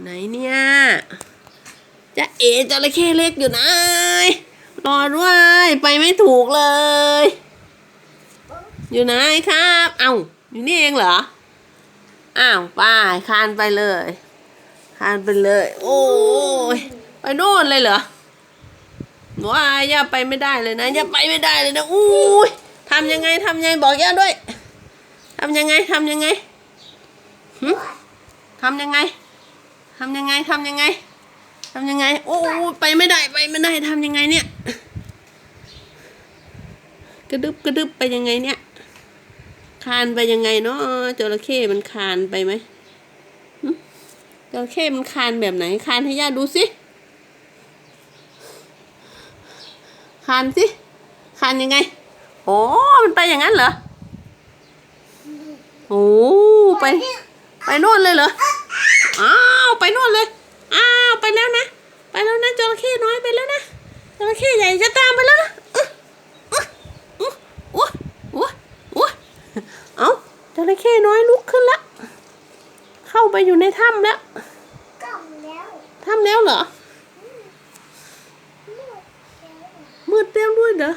ไหนเนี่ยจะเอจระเข้เล็กอยู่ไหนรอด้วยไปไม่ถูกเลย อยู่ไหนครับ เอ้าอยู่นี่เองเหรออ้าวไป้าคานไปเลยคานไปเลย โอ้ยไปโน่นเลยเหรอว้ายย่าไปไม่ได้เลยนะย่าไปไม่ได้เลยนะอู้ยทำยังไงทำยังไงบอกย่าด้วยทำยังไงทำยังไงทำยังไง ทำยังไงทำยังไงทำยังไง โอ้ไปไม่ได้ไปไม่ได้ทำยังไงเนี่ย กระดึบกระดึบไปยังไงเนี่ย คานไปยังไงเนาะจระเข้มันคานไปไหมจระเข้มันคานแบบไหน คานให้ย่าดูสิคานสิคานยังไง โอ้มันไปอย่างนั้นเหรอโอ้ไป ไปโน่นเลยเหรอ อ้าวไปโน่นเลย อ้าวไปแล้วนะ ไปแล้วนะจระเข้น้อยไปแล้วนะจระเข้ใหญ่จะตามไปแล้วนะอึ๊ะอึ๊ะอึ๊ะอุ๊ยอุ๊ยอุ๊ยเอาจระเข้น้อยลุกขึ้นละ เข้าไปอยู่ในถ้ำแล้วกล่องแล้วถ้ำแล้วเหรอหมดแล้วมืดเต็มด้วยเหรอ